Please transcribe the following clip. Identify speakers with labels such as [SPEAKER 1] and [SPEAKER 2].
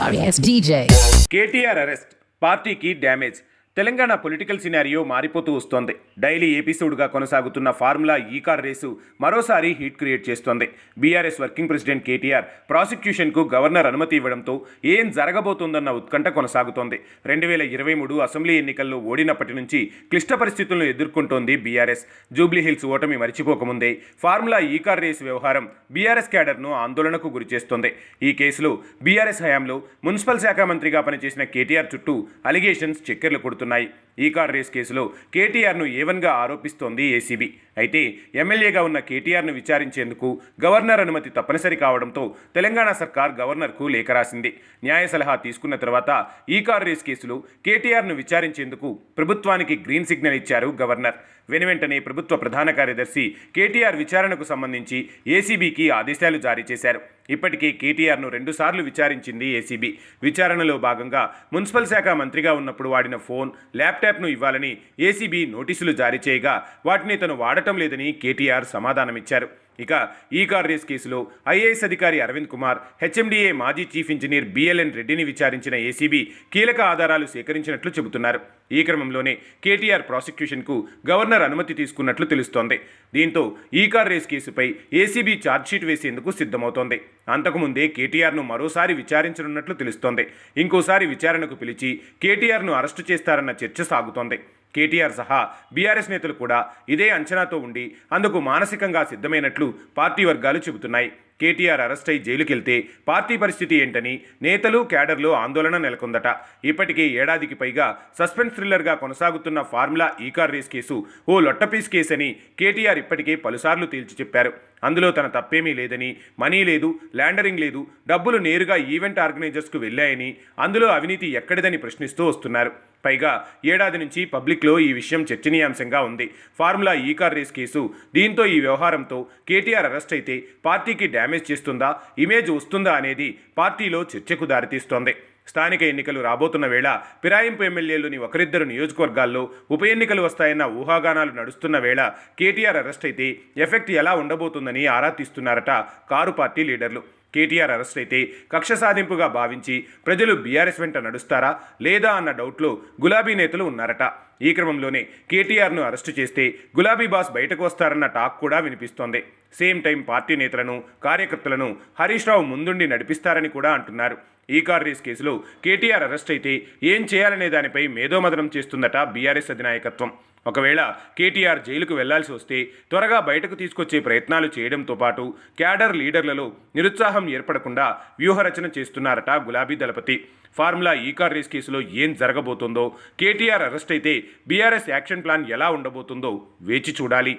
[SPEAKER 1] sorry, as DJ.
[SPEAKER 2] KTR arrest, party key damage. Telangana political scenario మారిపోతూ వస్తోంది. Daily ఎపిసోడ్గా కొనసాగుతున్న ఫార్ములా ఈ కార్ రేసు మరోసారి heat create చేస్తోంది. బీఆర్ఎస్ వర్కింగ్ ప్రెసిడెంట్ కేటీఆర్ ప్రాసిక్యూషన్కు governor అనుమతి ఇవ్వడంతో ఏం జరగబోతోందన్న ఉత్కంఠ కొనసాగుతోంది. రెండు వేల ఇరవై మూడు అసెంబ్లీ ఎన్నికల్లో ఓడినప్పటి నుంచి క్లిష్ట పరిస్థితులను ఎదుర్కొంటోంది బీఆర్ఎస్. జూబ్లీ హిల్స్ ఓటమి మరిచిపోకముందే ఫార్ములా ఈ కార్ రేసు వ్యవహారం బీఆర్ఎస్ క్యాడర్ను ఆందోళనకు గురిచేస్తోంది ఈ కేసులో బీఆర్ఎస్ హయాంలో మున్సిపల్ శాఖ మంత్రిగా పనిచేసిన కేటీఆర్ చుట్టూ అలిగేషన్స్ చక్కెర్లు కొడుతున్నాయి mate. ఈ కార్ రేస్ కేసులో కేటీఆర్ను ఏవన్గా ఆరోపిస్తోంది ఏసీబీ. అయితే ఎమ్మెల్యేగా ఉన్న కేటీఆర్ను విచారించేందుకు గవర్నర్ అనుమతి తప్పనిసరి కావడంతో తెలంగాణ సర్కార్ గవర్నర్కు లేఖ రాసింది. న్యాయ సలహా తీసుకున్న తర్వాత ఈ కార్ రేస్ కేసులో కేటీఆర్ను విచారించేందుకు ప్రభుత్వానికి గ్రీన్ సిగ్నల్ ఇచ్చారు గవర్నర్. వెనువెంటనే ప్రభుత్వ ప్రధాన కార్యదర్శి కేటీఆర్ విచారణకు సంబంధించి ఏసీబీకి ఆదేశాలు జారీ చేశారు. ఇప్పటికే కేటీఆర్ను రెండుసార్లు విచారించింది ఏసీబీ. విచారణలో భాగంగా మున్సిపల్ శాఖ మంత్రిగా ఉన్నప్పుడు వాడిన ఫోన్ ల్యాప్టాప్ ల్యాప్టాప్ను ఇవ్వాలని ఏసీబీ నోటీసులు జారీ చేయగా వాటిని తను వాడటం లేదని కేటీఆర్ సమాధానమిచ్చారు. ఇక ఈ కార్ రేస్ కేసులో ఐఏఎస్ అధికారి అరవింద్ కుమార్ హెచ్ఎండిఏ మాజీ చీఫ్ ఇంజనీర్ బిఎల్ఎన్ రెడ్డిని విచారించిన ఏసీబీ కీలక ఆధారాలు సేకరించినట్లు చెబుతున్నారు. ఈ క్రమంలోనే కేటీఆర్ ప్రాసిక్యూషన్కు గవర్నర్ అనుమతి తీసుకున్నట్లు తెలుస్తోంది. దీంతో ఈ కార్ రేస్ కేసుపై ఏసీబీ ఛార్జ్షీట్ వేసేందుకు సిద్ధమవుతోంది. అంతకుముందే కేటీఆర్ను మరోసారి విచారించనున్నట్లు తెలుస్తోంది. ఇంకోసారి విచారణకు పిలిచి కేటీఆర్ను అరెస్టు చేస్తారన్న చర్చ సాగుతోంది. కేటీఆర్ సహా బీఆర్ఎస్ నేతలు కూడా ఇదే అంచనాతో ఉండి అందుకు మానసికంగా సిద్ధమైనట్లు పార్టీ వర్గాలు చెబుతున్నాయి. కేటీఆర్ అరెస్ట్ అయి జైలుకెళ్తే పార్టీ పరిస్థితి ఏంటని నేతలు క్యాడర్లు ఆందోళన నెలకొందట. ఇప్పటికే ఏడాదికి పైగా సస్పెన్స్ థ్రిల్లర్గా కొనసాగుతున్న formula E car race case ఓ లొట్టపీస్ కేసు అని కేటీఆర్ ఇప్పటికే పలుసార్లు తేల్చి చెప్పారు. అందులో తన తప్పేమీ లేదని మనీ లేదు ల్యాండరింగ్ లేదు డబ్బులు నేరుగా ఈవెంట్ ఆర్గనైజర్స్కు వెళ్ళాయని అందులో అవినీతి ఎక్కడిదని ప్రశ్నిస్తూ వస్తున్నారు. పైగా ఏడాది నుంచి పబ్లిక్లో ఈ విషయం చర్చనీయాంశంగా ఉంది. Formula E car race case దీంతో ఈ వ్యవహారంతో కేటీఆర్ అరెస్ట్ అయితే పార్టీకి డ్యామేజ్ చేస్తుందా? ఇమేజ్ వస్తుందా అనేది పార్టీలో చర్చకు దారితీస్తోంది. స్థానిక ఎన్నికలు రాబోతున్న వేళ ఫిరాయింపు ఎమ్మెల్యేలుని ఒకరిద్దరు నియోజకవర్గాల్లో ఉప ఎన్నికలు వస్తాయన్న ఊహాగానాలు నడుస్తున్న వేళ కేటీఆర్ అరెస్ట్ అయితే ఎఫెక్ట్ ఎలా ఉండబోతుందని ఆరా తీస్తున్నారట కారు పార్టీ లీడర్లు. కేటీఆర్ అరెస్ట్ అయితే కక్ష సాధింపుగా భావించి ప్రజలు బీఆర్ఎస్ వెంట నడుస్తారా లేదా అన్న డౌట్లో గులాబీ నేతలు ఉన్నారట. ఈ క్రమంలోనే కేటీఆర్ను అరెస్టు చేస్తే గులాబీ బాస్ బయటకు వస్తారన్న టాక్ కూడా వినిపిస్తోంది. సేమ్ టైం పార్టీ నేతలను కార్యకర్తలను హరీష్ రావు ముందుండి నడిపిస్తారని కూడా అంటున్నారు. ఈ కార్ రేస్ కేసులో కేటీఆర్ అరెస్ట్ అయితే ఏం చేయాలనే దానిపై మేధోమదనం చేస్తుందట బీఆర్ఎస్ అధినాయకత్వం. ఒకవేళ కేటీఆర్ జైలుకు వెళ్ళాల్సి వస్తే త్వరగా బయటకు తీసుకొచ్చే ప్రయత్నాలు చేయడంతో పాటు క్యాడర్ లీడర్లలో నిరుత్సాహం ఏర్పడకుండా వ్యూహరచన చేస్తున్నారట గులాబీ దళపతి. ఫార్ములా ఈ కార్ రేస్ కేసులో ఏం జరగబోతుందో కేటీఆర్ అరెస్ట్ అయితే బీఆర్ఎస్ యాక్షన్ ప్లాన్ ఎలా ఉండబోతుందో వేచి చూడాలి.